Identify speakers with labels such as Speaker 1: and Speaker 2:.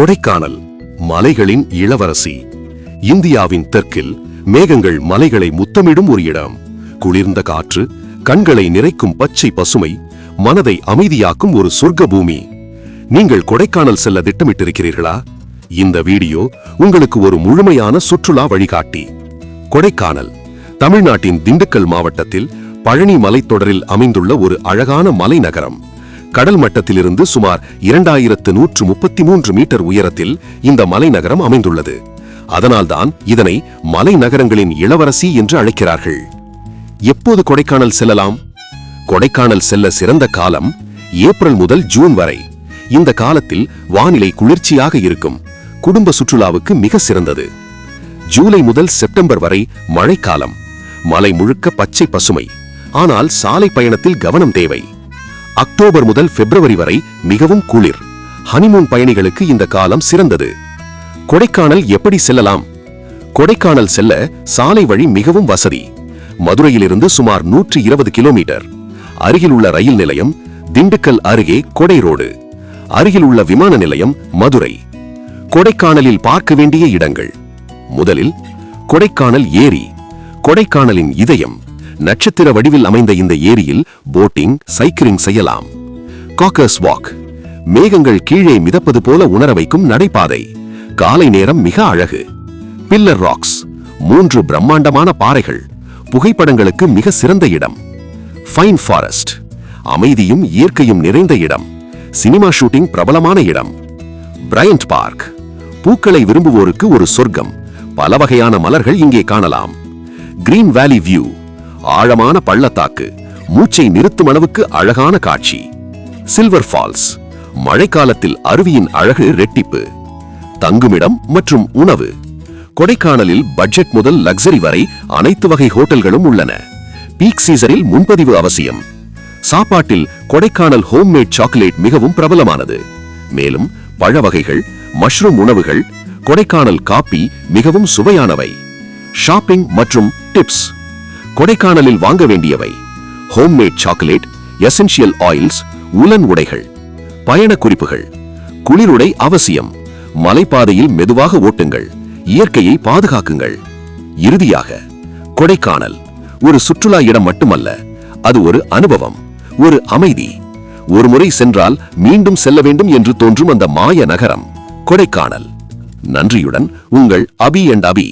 Speaker 1: கொடைக்கானல் மலைகளின் இளவரசி. இந்தியாவின் தெற்கில் மேகங்கள் மலைகளை முத்தமிடும் ஒரு இடம். குளிர்ந்த காற்று கண்களை நிறைக்கும் பச்சை பசுமை மனதை அமைதியாக்கும் ஒரு சொர்க்க பூமி நீங்கள் கொடைக்கானல் செல்ல திட்டமிட்டிருக்கிறீர்களா? இந்த வீடியோ உங்களுக்கு ஒரு முழுமையான சுற்றுலா வழிகாட்டி. கொடைக்கானல் தமிழ்நாட்டின் திண்டுக்கல் மாவட்டத்தில் பழனி மலைத்தொடரில் அமைந்துள்ள ஒரு அழகான மலை நகரம் கடல் மட்டத்திலிருந்து சுமார் இரண்டாயிரத்து நூற்று முப்பத்தி மூன்று மீட்டர் உயரத்தில் இந்த மலை நகரம் அமைந்துள்ளது. அதனால்தான் இதனை மலை நகரங்களின் இளவரசி என்று அழைக்கிறார்கள். எப்போது கொடைக்கானல் செல்லலாம்? கொடைக்கானல் செல்ல சிறந்த காலம் ஏப்ரல் முதல் ஜூன் வரை. இந்த காலத்தில் வானிலை குளிர்ச்சியாக இருக்கும். குடும்ப சுற்றுலாவுக்கு மிக சிறந்தது. ஜூலை முதல் செப்டம்பர் வரை மழைக்காலம். மலை முழுக்க பச்சை பசுமை. ஆனால் சாலை பயணத்தில் கவனம் தேவை. அக்டோபர் முதல் பிப்ரவரி வரை மிகவும் குளிர். ஹனிமூன் பயணிகளுக்கு இந்த காலம் சிறந்தது. கொடைக்கானல் எப்படி செல்லலாம்? கொடைக்கானல் செல்ல சாலை வழி மிகவும் வசதி. மதுரையிலிருந்து சுமார் நூற்றி இருபது கிலோமீட்டர். அருகில் உள்ள ரயில் நிலையம் திண்டுக்கல் அருகே கொடை ரோடு. அருகில் உள்ள விமான நிலையம் மதுரை. கொடைக்கானலில் பார்க்க வேண்டிய இடங்கள். முதலில் கொடைக்கானல் ஏரி. கொடைக்கானலின் இதயம். நட்சத்திர வடிவில் அமைந்த இந்த ஏரியில் போட்டிங் சைக்கிளிங் செய்யலாம். Coaker's walk. மேகங்கள் கீழே மிதப்பது போல உணர வைக்கும் நடைபாதை. காலை நேரம் மிக அழகு. பில்லர் ராக்ஸ் மூன்று பிரம்மாண்டமான பாறைகள். புகைப்படங்களுக்கு மிக சிறந்த இடம். ஃபைன் ஃபாரஸ்ட் அமைதியும் இயற்கையும் நிறைந்த இடம். சினிமா ஷூட்டிங் பிரபலமான இடம். பிரையண்ட் பார்க் பூக்களை விரும்புவோருக்கு ஒரு சொர்க்கம். பல வகையான மலர்கள் இங்கே காணலாம். கிரீன் வேலி வியூ ஆழமான பள்ளத்தாக்கு மூச்சை நிறுத்தும் அளவுக்கு அழகான காட்சி. சில்வர் ஃபால்ஸ் மழைக்காலத்தில் அருவியின் அழகு ரெட்டிப்பு. தங்குமிடம் மற்றும் உணவு. கொடைக்கானலில் பட்ஜெட் முதல் லக்ஸரி வரை அனைத்து வகை ஹோட்டல்களும் உள்ளன. பீக் சீசனில் முன்பதிவு அவசியம். சாப்பாட்டில் கொடைக்கானல் ஹோம்மேட் சாக்லேட் மிகவும் பிரபலமானது. மேலும் பழ வகைகள் மஷ்ரூம் உணவுகள் கொடைக்கானல் காப்பி மிகவும் சுவையானவை. ஷாப்பிங் மற்றும் டிப்ஸ் கொடைக்கானலில் வாங்க வேண்டியவை. ஹோம்மேட் சாக்லேட் எசென்ஷியல் ஆயில்ஸ் உலன் உடைகள் பயண குறிப்புகள் குளிருடை அவசியம் மலைப்பாதையில் மெதுவாக ஓட்டுங்கள் இயற்கையை பாதுகாக்குங்கள். இறுதியாக கொடைக்கானல் ஒரு சுற்றுலா இடம் மட்டுமல்ல அது ஒரு அனுபவம் ஒரு அமைதி. ஒரு முறை சென்றால் மீண்டும் செல்ல வேண்டும் என்று தோன்றும் அந்த மாய நகரம் கொடைக்கானல். நன்றியுடன் உங்கள் அபி அண்ட் அபி.